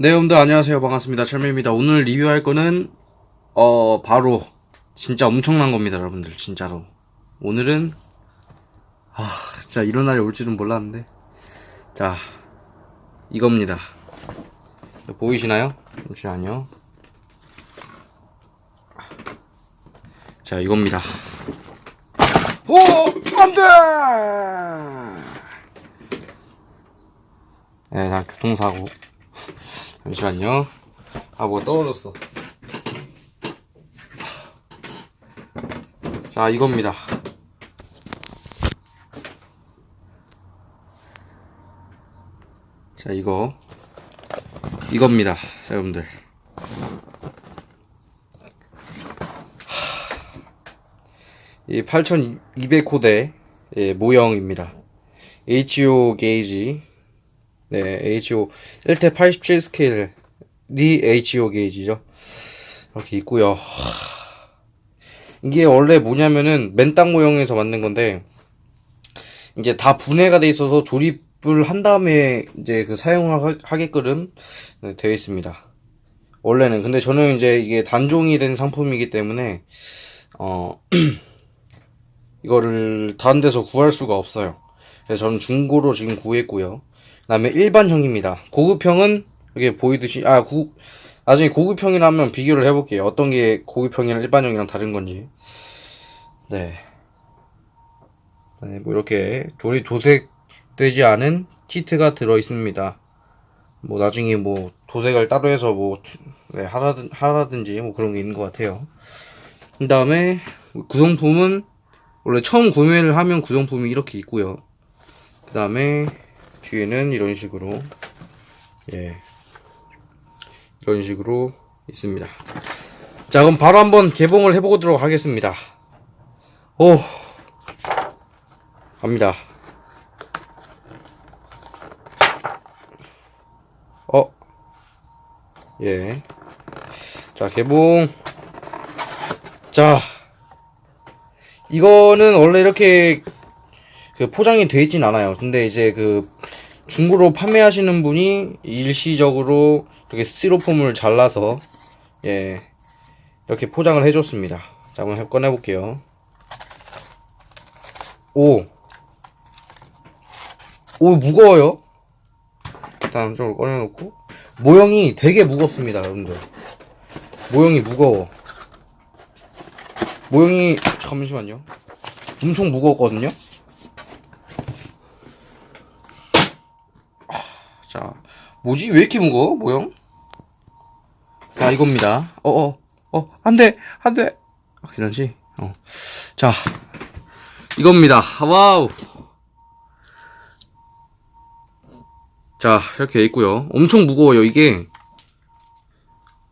네, 여러분들 안녕하세요. 반갑습니다. 철매입니다. 오늘 리뷰할 거는 어 바로 진짜 엄청난 겁니다, 여러분들. 진짜로. 오늘은 아, 진짜 이런 날이 올 줄은 몰랐는데. 자, 이겁니다. 보이시나요? 잠시만요. 자, 이겁니다. 오! 안 돼! 네, 나 교통사고. 잠시만요. 아, 뭐가 떨어졌어. 자, 이겁니다. 자, 이거. 이겁니다. 자, 여러분들. 이 8200호대 예, 모형입니다. HO 게이지. 네, HO 1대 87 스케일이 HO 게이지죠. 이렇게 있고요. 이게 원래 뭐냐면은 맨땅 모형에서 만든 건데 이제 다 분해가 돼 있어서 조립을 한 다음에 이제 그 사용을 하- 하게끔 네, 되어 있습니다. 원래는 근데 저는 이제 이게 단종이 된 상품이기 때문에 어 이거를 다른 데서 구할 수가 없어요. 그래서 저는 중고로 지금 구했고요. 그다음에 일반형입니다. 고급형은 이게 보이듯이 아 구, 나중에 고급형이라면 비교를 해볼게요. 어떤 게 고급형이랑 일반형이랑 다른 건지. 네. 네, 뭐 이렇게 조리 도색되지 않은 키트가 들어 있습니다. 뭐 나중에 뭐 도색을 따로 해서 뭐 투- 네, 하라든 하라든지 뭐 그런 게 있는 것 같아요. 그 다음에 구성품은 원래 처음 구매를 하면 구성품이 이렇게 있고요. 그 다음에 뒤에는 이런 식으로 예 이런 식으로 있습니다. 자 그럼 바로 한번 개봉을 해보도록 하겠습니다. 오 갑니다. 어 예. 자 개봉. 자 이거는 원래 이렇게 그 포장이 되어 있진 않아요. 근데 이제 그 중고로 판매하시는 분이 일시적으로 이렇게 스티로폼을 잘라서 예 이렇게 포장을 해줬습니다. 자 한번 꺼내 볼게요. 오, 오 무거워요. 일단 좀 꺼내놓고 모형이 되게 무겁습니다, 여러분들. 모형이 무거워. 모형이 잠시만요. 엄청 무거웠거든요. 자, 뭐지? 왜 이렇게 무거워? 모형? 자, 이겁니다. 어, 어, 어, 안 돼, 안 돼. 아, 괜찮지? 어. 자, 이겁니다. 와우. 자, 이렇게 있고요. 엄청 무거워요, 이게.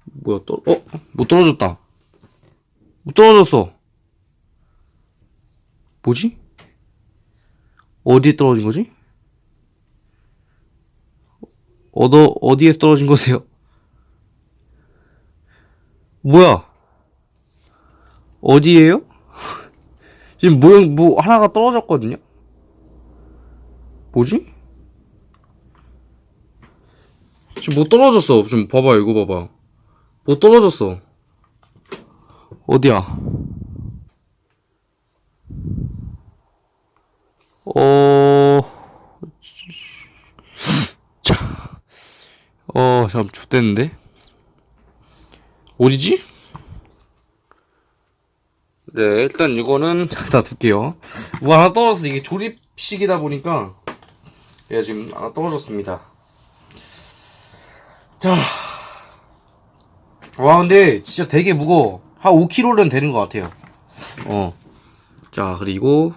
뭐야, 또, 어? 못 떨어졌다. 못 떨어졌어. 뭐지? 어디에 떨어진 거지? 어더, 어디에 떨어진 거세요? 뭐야? 어디에요? 지금 모형, 뭐, 하나가 떨어졌거든요? 뭐지? 지금 뭐 떨어졌어. 좀 봐봐, 이거 봐봐. 뭐 떨어졌어. 어디야? 어, 자, 어, 잠, 좆됐는데? 어디지? 네, 일단 이거는 다 둘게요. 뭐 하나 떨어졌어. 이게 조립식이다 보니까, 얘가 지금 하나 떨어졌습니다. 자, 와, 근데 진짜 되게 무거워. 한 5kg는 되는 것 같아요. 어. 자, 그리고,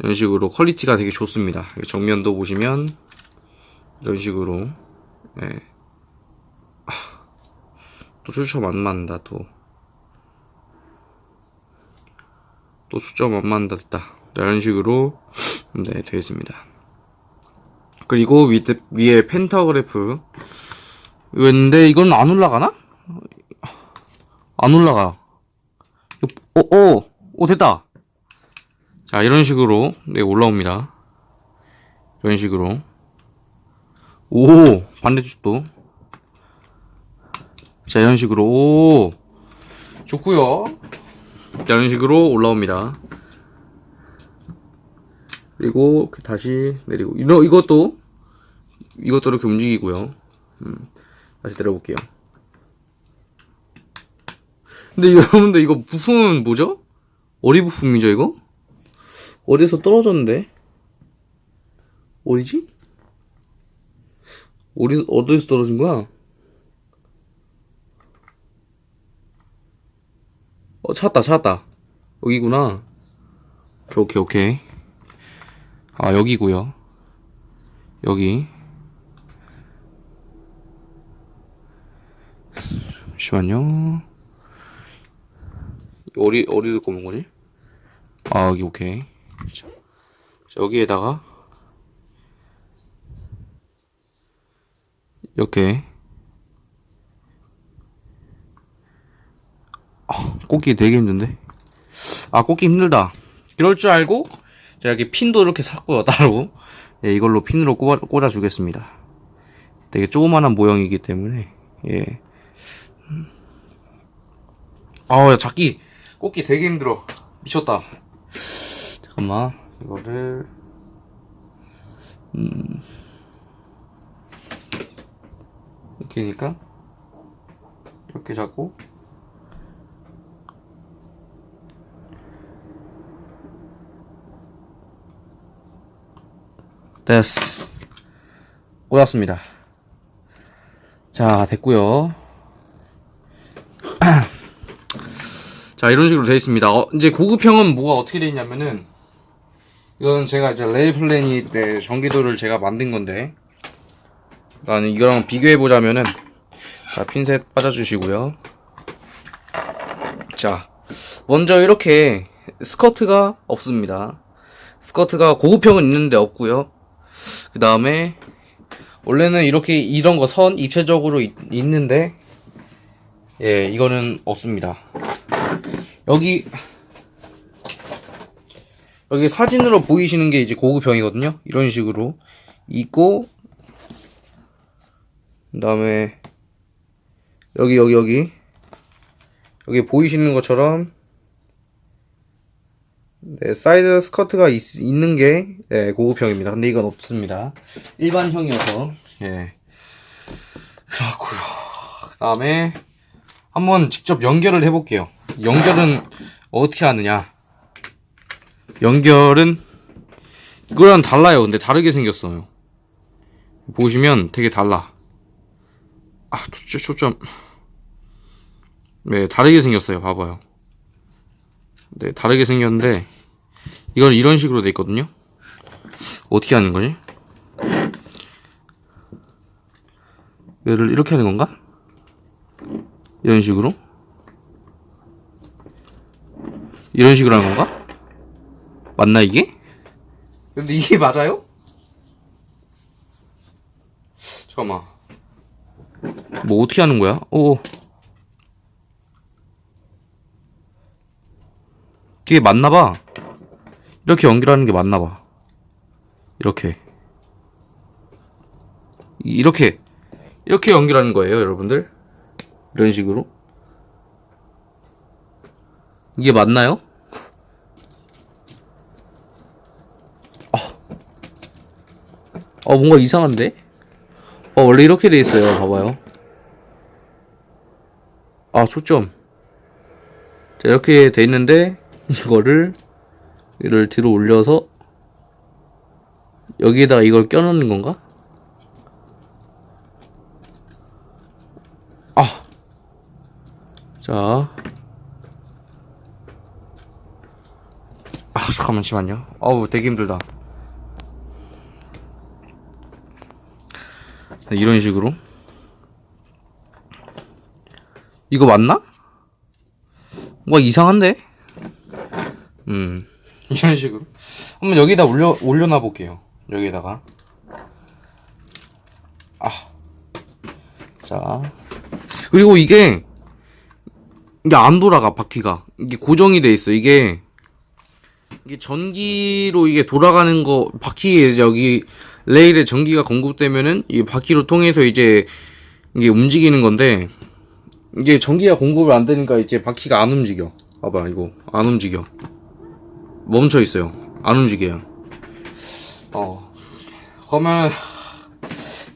이런 식으로 퀄리티가 되게 좋습니다. 정면도 보시면, 이런 식으로, 예. 아, 또안 맞는다, 또. 또 초점 안 맞는다, 이런 식으로, 네, 되어 있습니다. 그리고 위, 위에 펜타그래프. 근데 이건 안 올라가나? 안 올라가. 어, 어, 어, 됐다. 자, 이런 식으로, 네, 올라옵니다. 이런 식으로. 오, 반대쪽도. 자, 이런 식으로, 오, 좋고요 자, 이런 식으로 올라옵니다. 그리고 이렇게 다시 내리고, 이거, 이것도, 이것도 이렇게 움직이고요. 음, 다시 내려볼게요. 근데 여러분들 이거 부품은 뭐죠? 어디 부품이죠, 이거? 어디서 떨어졌는데? 어디지? 어디, 어디서 떨어진 거야? 어, 찾았다, 찾았다. 여기구나. 오케이, 오케이, 오케이. 아, 여기구요. 여기. 잠시만요. 어디, 어디를 꼽은 거지? 아, 여기, 오케이. 자, 자, 여기에다가, 이렇게, 아, 꽂기 되게 힘든데? 아, 꽂기 힘들다. 이럴 줄 알고, 제가 이렇게 핀도 이렇게 샀고요, 따로. 예, 이걸로 핀으로 꽂아, 꽂아 주겠습니다. 되게 조그만한 모형이기 때문에, 예. 음. 아우, 야, 잡기, 꽂기 되게 힘들어. 미쳤다. 잠깐만, 이거를, 음. 이렇게니까, 이렇게 잡고, 됐어. 꽂았습니다. 자, 됐고요 자, 이런 식으로 되어 있습니다. 어, 이제 고급형은 뭐가 어떻게 되어 있냐면은, 이건 제가 이제 레이플랜이 네, 전기도를 제가 만든 건데, 일단 이거랑 비교해 보자면은, 자, 핀셋 빠져주시고요. 자, 먼저 이렇게 스커트가 없습니다. 스커트가 고급형은 있는데 없고요. 그 다음에 원래는 이렇게 이런 거 선 입체적으로 있, 있는데 예 이거는 없습니다. 여기 여기 사진으로 보이시는 게 이제 고급형이거든요. 이런 식으로 있고 그 다음에 여기 여기 여기 여기 보이시는 것처럼 네, 사이드 스커트가 있, 있는 게 네, 고급형입니다. 근데 이건 없습니다. 일반형이어서 예 그렇고요. 그 다음에 한번 직접 연결을 해볼게요. 연결은 어떻게 하느냐? 연결은 이거랑 달라요. 근데 다르게 생겼어요. 보시면 되게 달라. 아, 초점, 초점. 네, 다르게 생겼어요. 봐봐요. 네, 다르게 생겼는데 이걸 이런 식으로 돼 있거든요. 어떻게 하는 거지? 얘를 이렇게 하는 건가? 이런 식으로? 이런 식으로 하는 건가? 맞나 이게? 근데 이게 맞아요? 잠깐만. 뭐 어떻게 하는 거야? 오. 이게 맞나 봐. 이렇게 연결하는 게 맞나 봐. 이렇게. 이렇게. 이렇게 연결하는 거예요, 여러분들. 이런 식으로. 이게 맞나요? 아. 어, 뭔가 이상한데? 어, 원래 이렇게 돼 있어요. 봐봐요. 아, 초점. 자, 이렇게 돼 있는데, 이거를 이를 뒤로 올려서 여기에다가 이걸 껴놓는 건가? 아, 자, 아 잠깐만 잠시만요. 어우 되게 힘들다. 이런 식으로. 이거 맞나? 뭔가 이상한데? 음. 이런 식으로. 한번 여기다 올려 올려놔 볼게요. 여기에다가. 아자. 그리고 이게 이게 안 돌아가 바퀴가. 이게 고정이 돼 있어. 이게 이게 전기로 이게 돌아가는 거 바퀴에 여기 레일에 전기가 공급되면은 이 바퀴로 통해서 이제 이게 움직이는 건데 이게 전기가 공급이 안 되니까 이제 바퀴가 안 움직여. 봐봐, 이거. 안 움직여. 멈춰 있어요. 안 움직여요. 어. 그러면,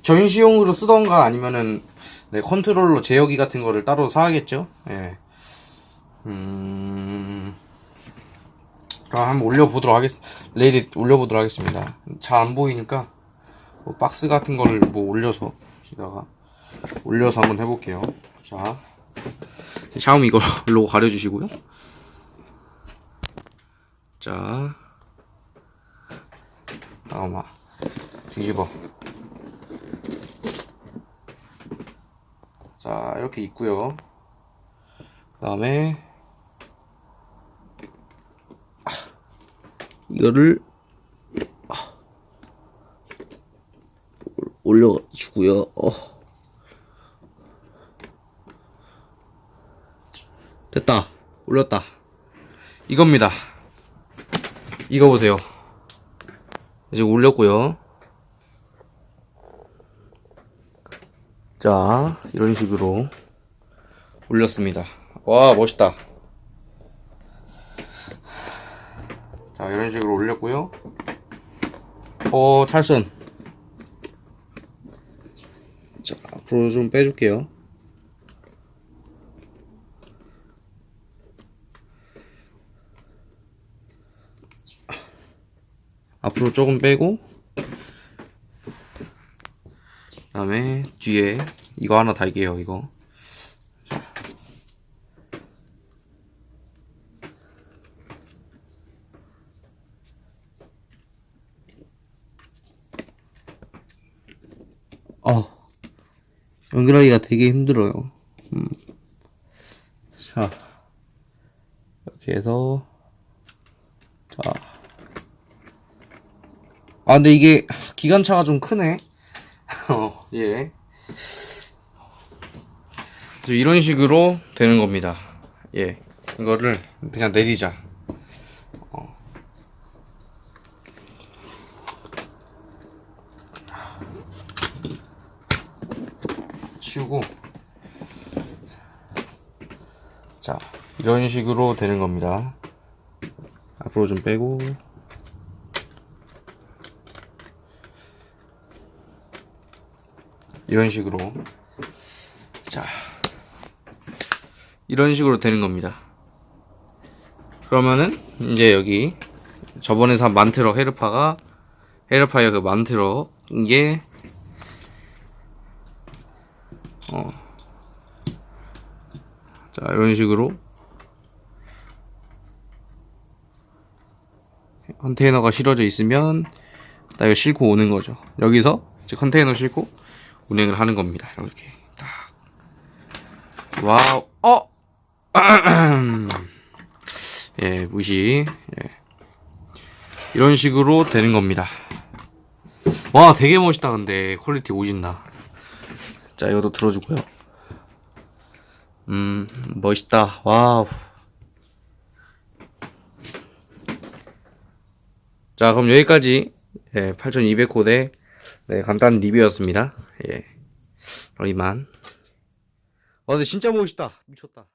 전시용으로 쓰던가 아니면은, 네, 컨트롤러 제어기 같은 거를 따로 사야겠죠? 예. 음. 그럼 한번 올려보도록 하겠, 레이디 올려보도록 하겠습니다. 잘 안 보이니까, 뭐 박스 같은 거를 뭐 올려서, 여기다가, 올려서 한번 해볼게요. 자. 샤오미 이거 로고 가려주시고요. 자. 잠깐만. 뒤집어. 자, 이렇게 있고요. 그 다음에, 이거를, 올려주고요. 어. 됐다. 올렸다. 이겁니다. 이거 보세요. 이제 올렸고요. 자, 이런 식으로 올렸습니다. 와, 멋있다. 자, 이런 식으로 올렸고요. 어, 탈선. 자, 앞으로 좀 빼줄게요. 앞으로 조금 빼고 그 다음에 뒤에 이거 하나 달게요 이거 연결하기가 되게 힘들어요 음. 자 이렇게 해서 자 아, 근데 이게 기관차가 좀 크네. 어, 예. 이런 식으로 되는 겁니다. 예. 이거를 그냥 내리자. 치우고. 자, 이런 식으로 되는 겁니다. 앞으로 좀 빼고. 이런 식으로 자 이런 식으로 되는 겁니다 그러면은 이제 여기 저번에 산 만트럭 헤르파가 헤르파의 그 만트럭 이게 어. 자 이런 식으로 컨테이너가 실어져 있으면 나 이거 싣고 오는 거죠 여기서 이제 컨테이너 싣고 운행을 하는 겁니다. 이렇게 딱 와우 어 예, 무시. 예. 이런 식으로 되는 겁니다. 와, 되게 멋있다, 근데. 퀄리티 오진다. 자, 이것도 들어주고요. 음, 멋있다. 와우. 자, 그럼 여기까지, 예, 8200코드의 네, 간단한 리뷰였습니다. 예. 그럼 이만. 와, 근데 진짜 멋있다. 미쳤다.